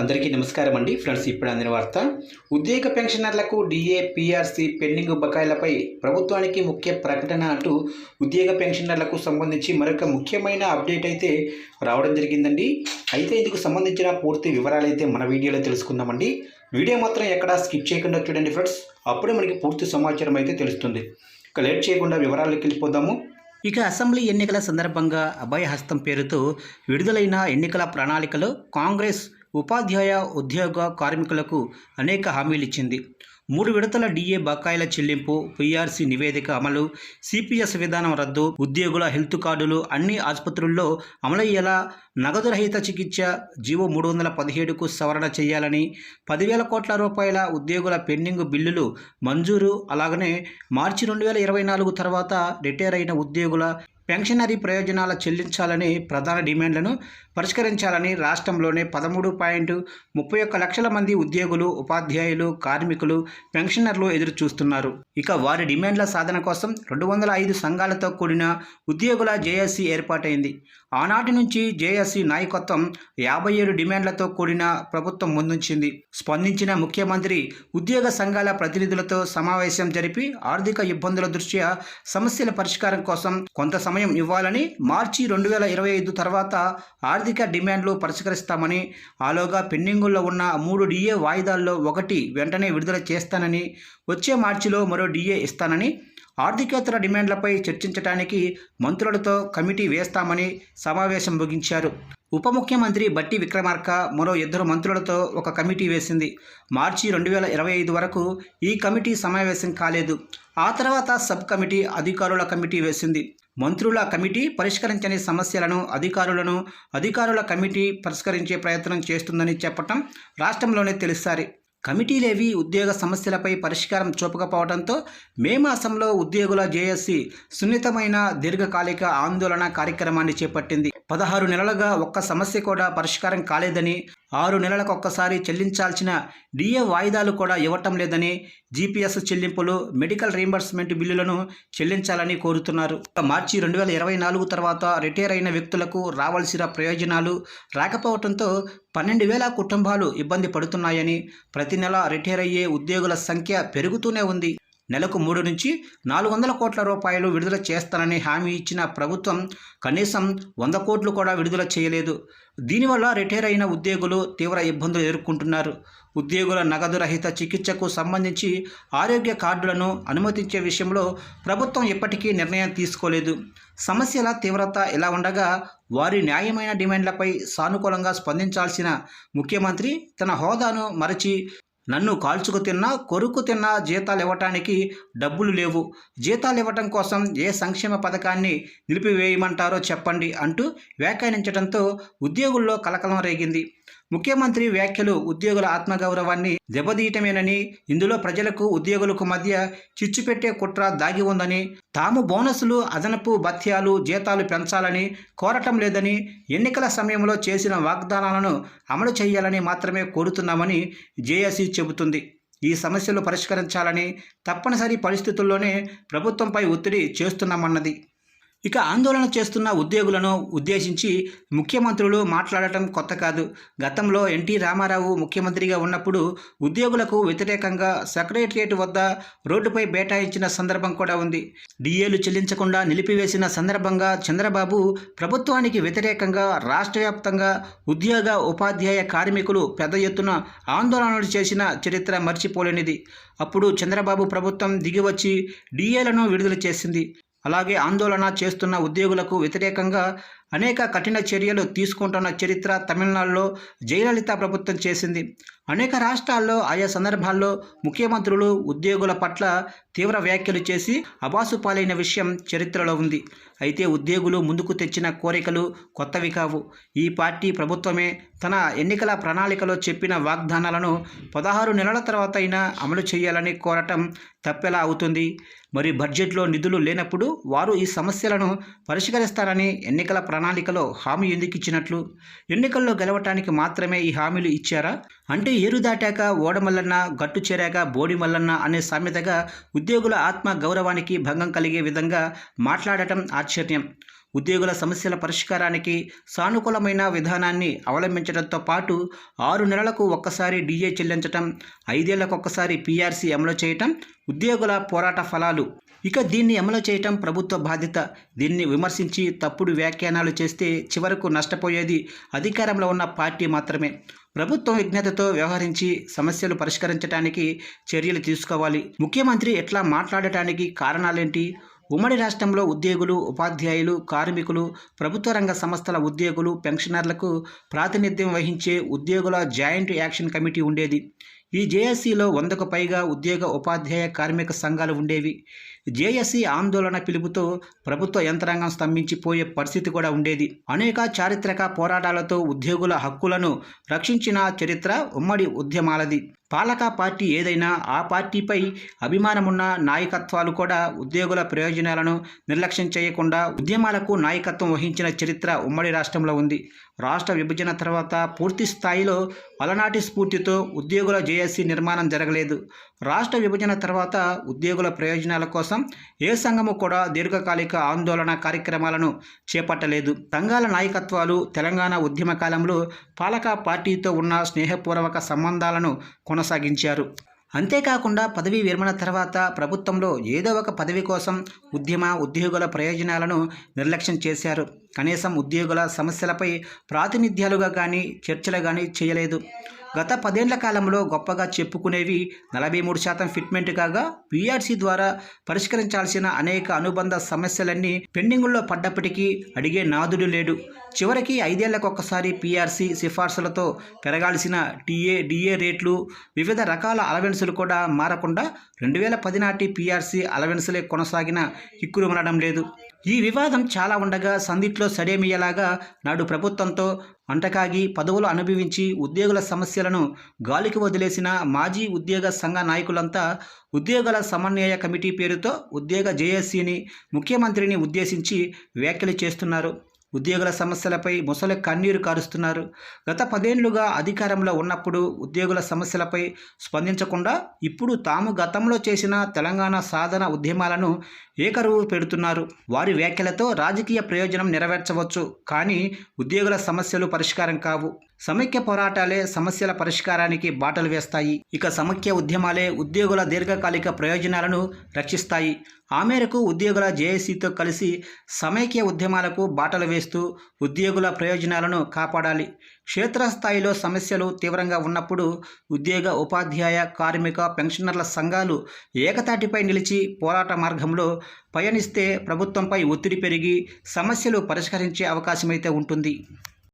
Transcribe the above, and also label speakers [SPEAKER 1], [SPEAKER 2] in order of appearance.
[SPEAKER 1] అందరికీ నమస్కారం అండి ఫ్రెండ్స్ ఇప్పుడు అందిన వార్త. ఉద్యోగ పెన్షనర్లకు డిఏ పిఆర్సి పెండింగ్ బకాయిలపై ప్రభుత్వానికి ముఖ్య ప్రకటన అంటూ ఉద్యోగ పెన్షనర్లకు సంబంధించి మరొక ముఖ్యమైన అప్డేట్ అయితే రావడం జరిగిందండి. అయితే ఇందుకు సంబంధించిన పూర్తి వివరాలు అయితే మన వీడియోలో తెలుసుకుందామండి. వీడియో మాత్రం ఎక్కడా స్కిప్ చేయకుండా చూడండి ఫ్రెండ్స్. అప్పుడే మనకి పూర్తి సమాచారం అయితే తెలుస్తుంది. ఇక లేట్ చేయకుండా వివరాల్లోకి వెళ్ళిపోదాము. ఇక అసెంబ్లీ ఎన్నికల సందర్భంగా అభయహస్తం పేరుతో విడుదలైన ఎన్నికల ప్రణాళికలో కాంగ్రెస్ ఉపాధ్యాయ ఉద్యోగ కార్మికులకు అనేక హామీలు ఇచ్చింది మూడు విడతల డిఏ బకాయిల చెల్లింపు పీఆర్సీ నివేదిక అమలు సిపిఎస్ విధానం రద్దు ఉద్యోగుల హెల్త్ కార్డులు అన్ని ఆసుపత్రుల్లో అమలయ్యేలా నగదు రహిత చికిత్స జీవో మూడు వందల పదిహేడుకు సవరణ చేయాలని పదివేల కోట్ల రూపాయల ఉద్యోగుల పెండింగ్ బిల్లులు మంజూరు. అలాగనే మార్చి రెండు వేల ఇరవై నాలుగు తర్వాత రిటైర్ అయిన ఉద్యోగుల పెన్షనరీ ప్రయోజనాల చెల్లించాలని ప్రధాన డిమాండ్లను పరిష్కరించాలని రాష్ట్రంలోనే పదమూడు పాయింట్ ముప్పై ఒక్క లక్షల మంది ఉద్యోగులు ఉపాధ్యాయులు కార్మికులు పెన్షనర్లు ఎదురు చూస్తున్నారు ఇక వారి డిమాండ్ల సాధన కోసం రెండు వందల ఐదు సంఘాలతో కూడిన ఉద్యోగుల జేఏసీ ఏర్పాటైంది. ఆనాటి నుంచి జేఏసీ నాయకత్వం యాభై ఏడు డిమాండ్లతో కూడిన ప్రభుత్వం ముందుంచింది. స్పందించిన ముఖ్యమంత్రి ఉద్యోగ సంఘాల ప్రతినిధులతో సమావేశం జరిపి ఆర్థిక ఇబ్బందుల దృష్ట్యా సమస్యల పరిష్కారం కోసం కొంత సమయం ఇవ్వాలని మార్చి రెండు వేల ఇరవై ఐదు తర్వాత ఆర్థిక డిమాండ్లు పరిష్కరిస్తామని ఆలోగా పెండింగుల్లో ఉన్న మూడు డిఏ వాయిదాల్లో ఒకటి వెంటనే విడుదల చేస్తానని వచ్చే మార్చిలో మరో డిఏ ఇస్తానని ఆర్థికేతర డిమాండ్లపై చర్చించడానికి మంత్రులతో కమిటీ వేస్తామని సమావేశం ముగించారు. ఉప ముఖ్యమంత్రి బట్టి విక్రమార్క మరో ఇద్దరు మంత్రులతో ఒక కమిటీ వేసింది. మార్చి రెండు వేల ఇరవై ఐదు వరకు ఈ కమిటీ సమావేశం కాలేదు. ఆ తర్వాత సబ్ కమిటీ అధికారుల కమిటీ వేసింది. మంత్రుల కమిటీ పరిష్కరించని సమస్యలను అధికారులను అధికారుల కమిటీ పరిష్కరించే ప్రయత్నం చేస్తుందని చెప్పటం రాష్ట్రంలోనే తెలుసారి. కమిటీలేవి ఉద్యోగ సమస్యలపై పరిష్కారం చూపకపోవడంతో మే మాసంలో ఉద్యోగుల జేఎస్సీ సున్నితమైన దీర్ఘకాలిక ఆందోళన కార్యక్రమాన్ని చేపట్టింది. పదహారు నెలలుగా ఒక్క సమస్య కూడా పరిష్కారం కాలేదని ఆరు నెలలకు ఒక్కసారి చెల్లించాల్సిన డిఏ వాయిదాలు కూడా ఇవ్వటం లేదని జీపీఎస్ చెల్లింపులు మెడికల్ రీంబర్స్మెంట్ బిల్లులను చెల్లించాలని కోరుతున్నారు. మార్చి రెండు వేల ఇరవై నాలుగు తర్వాత రిటైర్ అయిన వ్యక్తులకు రావాల్సిన ప్రయోజనాలు రాకపోవడంతో పన్నెండు వేల కుటుంబాలు ఇబ్బంది పడుతున్నాయని ప్రతి నెల రిటైర్ అయ్యే ఉద్యోగుల సంఖ్య పెరుగుతూనే ఉంది. నెలకు మూడు నుంచి నాలుగు వందల కోట్ల రూపాయలు విడుదల చేస్తానని హామీ ఇచ్చిన ప్రభుత్వం కనీసం వంద కోట్లు కూడా విడుదల చేయలేదు. దీనివల్ల రిటైర్ అయిన ఉద్యోగులు తీవ్ర ఇబ్బందులు ఎదుర్కొంటున్నారు. ఉద్యోగుల నగదు రహిత చికిత్సకు సంబంధించి ఆరోగ్య కార్డులను అనుమతించే విషయంలో ప్రభుత్వం ఇప్పటికీ నిర్ణయం తీసుకోలేదు. సమస్యల తీవ్రత ఇలా ఉండగా వారి న్యాయమైన డిమాండ్లపై సానుకూలంగా స్పందించాల్సిన ముఖ్యమంత్రి తన హోదాను మరచి నన్ను కాల్చుకు తిన్నా కొరుకు తిన్నా జీతాలు ఇవ్వటానికి డబ్బులు లేవు. జీతాలు ఇవ్వటం కోసం ఏ సంక్షేమ పథకాన్ని నిలిపివేయమంటారో చెప్పండి అంటూ వ్యాఖ్యానించడంతో ఉద్యోగుల్లో కలకలం రేగింది. ముఖ్యమంత్రి వ్యాఖ్యలు ఉద్యోగుల ఆత్మగౌరవాన్ని దెబ్బతీయటమేనని ఇందులో ప్రజలకు ఉద్యోగులకు మధ్య చిచ్చుపెట్టే కుట్ర దాగి ఉందని తాము బోనసులు అదనపు భత్యాలు జీతాలు పెంచాలని కోరటం లేదని ఎన్నికల సమయంలో చేసిన వాగ్దానాలను అమలు చేయాలని మాత్రమే కోరుతున్నామని జేఏసీ చెబుతుంది. ఈ సమస్యలు పరిష్కరించాలని తప్పనిసరి పరిస్థితుల్లోనే ప్రభుత్వంపై ఒత్తిడి చేస్తున్నామన్నది. ఇక ఆందోళన చేస్తున్న ఉద్యోగులను ఉద్దేశించి ముఖ్యమంత్రులు మాట్లాడటం కొత్త కాదు. గతంలో ఎన్టీ రామారావు ముఖ్యమంత్రిగా ఉన్నప్పుడు ఉద్యోగులకు వ్యతిరేకంగా సెక్రటరియట్ వద్ద రోడ్డుపై బేటాయించిన సందర్భం కూడా ఉంది. డిఏలు చెల్లించకుండా నిలిపివేసిన సందర్భంగా చంద్రబాబు ప్రభుత్వానికి వ్యతిరేకంగా రాష్ట్ర వ్యాప్తంగా ఉద్యోగ ఉపాధ్యాయ కార్మికులు పెద్ద ఎత్తున ఆందోళనలు చేసిన చరిత్ర మర్చిపోలేనిది. అప్పుడు చంద్రబాబు ప్రభుత్వం దిగివచ్చి డిఏలను విడుదల చేసింది. అలాగే ఆందోళన చేస్తున్న ఉద్యోగులకు వ్యతిరేకంగా అనేక కఠిన చర్యలు తీసుకుంటున్న చరిత్ర తమిళనాడులో జయలలిత ప్రభుత్వం చేసింది. అనేక రాష్ట్రాల్లో ఆయా సందర్భాల్లో ముఖ్యమంత్రులు ఉద్యోగుల పట్ల తీవ్ర వ్యాఖ్యలు చేసి అబాసు పాలైన విషయం చరిత్రలో ఉంది. అయితే ఉద్యోగులు ముందుకు తెచ్చిన కోరికలు కొత్తవి కావు. ఈ పార్టీ ప్రభుత్వమే తన ఎన్నికల ప్రణాళికలో చెప్పిన వాగ్దానాలను పదహారు నెలల తర్వాత అయినా అమలు చేయాలని కోరటం తప్పెలా అవుతుంది. మరి బడ్జెట్లో నిధులు లేనప్పుడు వారు ఈ సమస్యలను పరిష్కరిస్తారని ఎన్నికల ప్రణాళికలో హామీ ఎందుకు ఇచ్చినట్లు? ఎన్నికల్లో గెలవటానికి మాత్రమే ఈ హామీలు ఇచ్చారా? అంటే ఏరు దాటాక ఓడమల్లన్న గట్టు చేరాక బోడి మల్లన్న అనే సామెతగా ఉద్యోగుల ఆత్మ గౌరవానికి భంగం కలిగే విధంగా మాట్లాడటం ఆశ్చర్యం. ఉద్యోగుల సమస్యల పరిష్కారానికి సానుకూలమైన విధానాన్ని అవలంబించడంతో పాటు ఆరు నెలలకు ఒక్కసారి డిఏ చెల్లించటం ఐదేళ్ళకు ఒక్కసారి పీఆర్సీ అమలు చేయటం ఉద్యోగుల పోరాట ఫలాలు. ఇక దీన్ని అమలు చేయటం ప్రభుత్వ బాధ్యత. దీన్ని విమర్శించి తప్పుడు వ్యాఖ్యానాలు చేస్తే చివరకు నష్టపోయేది అధికారంలో ఉన్న పార్టీ మాత్రమే. ప్రభుత్వం విజ్ఞతతో వ్యవహరించి సమస్యలు పరిష్కరించడానికి చర్యలు తీసుకోవాలి. ముఖ్యమంత్రి ఎట్లా మాట్లాడటానికి కారణాలేంటి? ఉమ్మడి రాష్ట్రంలో ఉద్యోగులు ఉపాధ్యాయులు కార్మికులు ప్రభుత్వ రంగ సంస్థల ఉద్యోగులు పెన్షనర్లకు ప్రాతినిధ్యం వహించే ఉద్యోగుల జాయింట్ యాక్షన్ కమిటీ ఉండేది. ఈ జేఎస్సీలో వందకు పైగా ఉద్యోగ ఉపాధ్యాయ కార్మిక సంఘాలు ఉండేవి. జేఎస్సీ ఆందోళన పిలుపుతో ప్రభుత్వ యంత్రాంగం స్తంభించిపోయే పరిస్థితి కూడా ఉండేది. అనేక చారిత్రక పోరాటాలతో ఉద్యోగుల హక్కులను రక్షించిన చరిత్ర ఉమ్మడి ఉద్యమాలది. పాలక పార్టీ ఏదైనా ఆ పార్టీపై అభిమానమున్న నాయకత్వాలు కూడా ఉద్యోగుల ప్రయోజనాలను నిర్లక్ష్యం చేయకుండా ఉద్యమాలకు నాయకత్వం వహించిన చరిత్ర ఉమ్మడి రాష్ట్రంలో ఉంది. రాష్ట్ర విభజన తర్వాత పూర్తి స్థాయిలో అలనాటి స్ఫూర్తితో ఉద్యోగుల జేఏసీ నిర్మాణం జరగలేదు. రాష్ట్ర విభజన తర్వాత ఉద్యోగుల ప్రయోజనాల కోసం ఏ సంఘము కూడా దీర్ఘకాలిక ఆందోళన కార్యక్రమాలను చేపట్టలేదు. సంఘాల నాయకత్వాలు తెలంగాణ ఉద్యమ కాలంలో పాలక పార్టీతో ఉన్న స్నేహపూర్వక సంబంధాలను కొనసాగించారు. అంతేకాకుండా పదవీ విరమణ తర్వాత ప్రభుత్వంలో ఏదో ఒక పదవి కోసం ఉద్యమ ఉద్యోగుల ప్రయోజనాలను నిర్లక్ష్యం చేశారు. కనీసం ఉద్యోగుల సమస్యలపై ప్రాతినిధ్యాలుగా కానీ చర్చలు కానీ చేయలేదు. గత పదేళ్ళ కాలంలో గొప్పగా చెప్పుకునేవి నలభై మూడు శాతం ఫిట్మెంట్ కాగా పీఆర్సీ ద్వారా పరిష్కరించాల్సిన అనేక అనుబంధ సమస్యలన్నీ పెండింగుల్లో పడ్డప్పటికీ అడిగే నాదుడు లేడు. చివరికి ఐదేళ్ళకొకసారి పీఆర్సీ సిఫార్సులతో పెరగాల్సిన టీఏ డిఏ రేట్లు వివిధ రకాల అలవెన్సులు కూడా మారకుండా రెండు వేల పది నాటి పీఆర్సీ అలవెన్సలే కొనసాగిన కిక్కురు మనడం లేదు. ఈ వివాదం చాలా ఉండగా సందిట్లో సడేమియలాగా నాడు ప్రభుత్వంతో వంటకాగి పదవులు అనుభవించి ఉద్యోగుల సమస్యలను గాలికి వదిలేసిన మాజీ ఉద్యోగ సంఘ నాయకులంతా ఉద్యోగుల సమన్వయ కమిటీ పేరుతో ఉద్యోగ జేఏసీని ముఖ్యమంత్రిని ఉద్దేశించి వ్యాఖ్యలు చేస్తున్నారు. ఉద్యోగుల సమస్యలపై ముసలి కన్నీరు కారుస్తున్నారు. గత పదేళ్ళుగా అధికారంలో ఉన్నప్పుడు ఉద్యోగుల సమస్యలపై స్పందించకుండా ఇప్పుడు తాము గతంలో చేసిన తెలంగాణ సాధన ఉద్యమాలను ఏకరువు పెడుతున్నారు? వారి వ్యాఖ్యలతో రాజకీయ ప్రయోజనం నెరవేర్చవచ్చు. కానీ ఉద్యోగుల సమస్యలు పరిష్కారం కావు. సమైక్య పోరాటాలే సమస్యల పరిష్కారానికి బాటలు వేస్తాయి. ఇక సమైక్య ఉద్యమాలే ఉద్యోగుల దీర్ఘకాలిక ప్రయోజనాలను రక్షిస్తాయి. ఆ మేరకు ఉద్యోగుల జేఏసీతో కలిసి సమైక్య ఉద్యమాలకు బాటలు వేస్తూ ఉద్యోగుల ప్రయోజనాలను కాపాడాలి. క్షేత్రస్థాయిలో సమస్యలు తీవ్రంగా ఉన్నప్పుడు ఉద్యోగ ఉపాధ్యాయ కార్మిక పెన్షనర్ల సంఘాలు ఏకతాటిపై నిలిచి పోరాట మార్గంలో పయనిస్తే ప్రభుత్వంపై ఒత్తిడి పెరిగి సమస్యలు పరిష్కరించే అవకాశమైతే ఉంటుంది.